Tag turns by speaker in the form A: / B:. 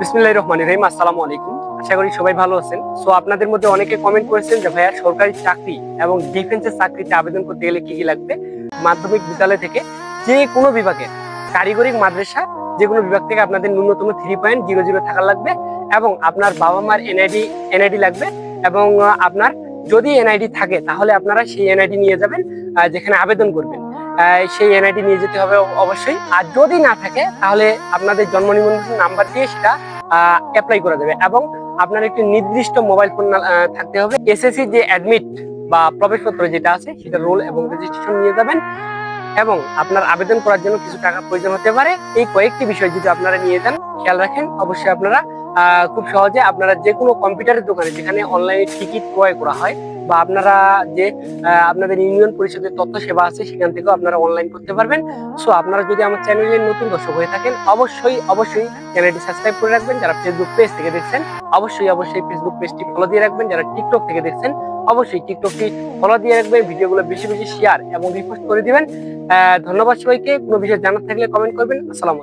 A: বিসমিল্লাহির রহমানির রহিম, আসসালামু আলাইকুম। আশা করি সবাই ভালো আছেন। সো আপনাদের মধ্যে অনেকে কমেন্ট করেছেন যে, ভাইয়া, সরকারি চাকরি এবং ডিফেন্সের চাকরিতে আবেদন করতে গেলে কি কি লাগবে? মাধ্যমিক বিদ্যালয় থেকে যে কোনো বিভাগে কারিগরি মাদ্রাসা, যে কোনো বিভাগ থেকে আপনাদের ন্যূনতম থ্রি পয়েন্ট জিরো জিরো থাকা লাগবে এবং আপনার বাবা মার এনআইডি এনআইডি লাগবে এবং আপনার যদি এনআইডি থাকে, তাহলে আপনারা সেই এনআইডি নিয়ে যাবেন যেখানে আবেদন করবেন। সেই এনআইডি নিয়ে যেতে হবে অবশ্যই। আর যদি না থাকে, তাহলে আপনাদের জন্ম নিবন্ধন নাম্বার দিয়ে সেটা অ্যাপ্লাই করা যাবে এবং আপনার একটি নির্দিষ্ট মোবাইল ফোন থাকতে হবে। এসএসসি যে অ্যাডমিট বা প্রবেশপত্র যেটা আছে, সেটা রোল এবং রেজিস্ট্রেশন নিয়ে যাবেন। এবং আপনার আবেদন করার জন্য কিছু টাকা প্রয়োজন হতে পারে। এই কয়েকটি বিষয় যদি আপনারা নিয়ে যান, খেয়াল রাখেন। অবশ্যই আপনারা খুব সহজে আপনারা যে কোনো কম্পিউটারের দোকানে যেখানে অনলাইনে টিকিট ক্রয় করা হয় বা আপনারা যে আপনাদের ইউনিয়ন পরিষদের তথ্য সেবা আছে, সেখান থেকেও আপনারা অনলাইন করতে পারবেন। সো আপনারা যদি আমার চ্যানেলের নতুন দর্শক হয়ে থাকেন, অবশ্যই অবশ্যই চ্যানেলটি সাবস্ক্রাইব করে রাখবেন। যারা ফেসবুক পেজ থেকে দেখছেন, অবশ্যই অবশ্যই ফেসবুক পেজটি ফলো দিয়ে রাখবেন। যারা টিকটক থেকে দেখছেন, অবশ্যই টিকটকটি ফলো দিয়ে রাখবেন। ভিডিওগুলো বেশি বেশি শেয়ার এবং রিপোস্ট করে দিবেন। ধন্যবাদ সবাইকে। কোনো বিষয় জানার থাকলে কমেন্ট করবেন। আসসালাম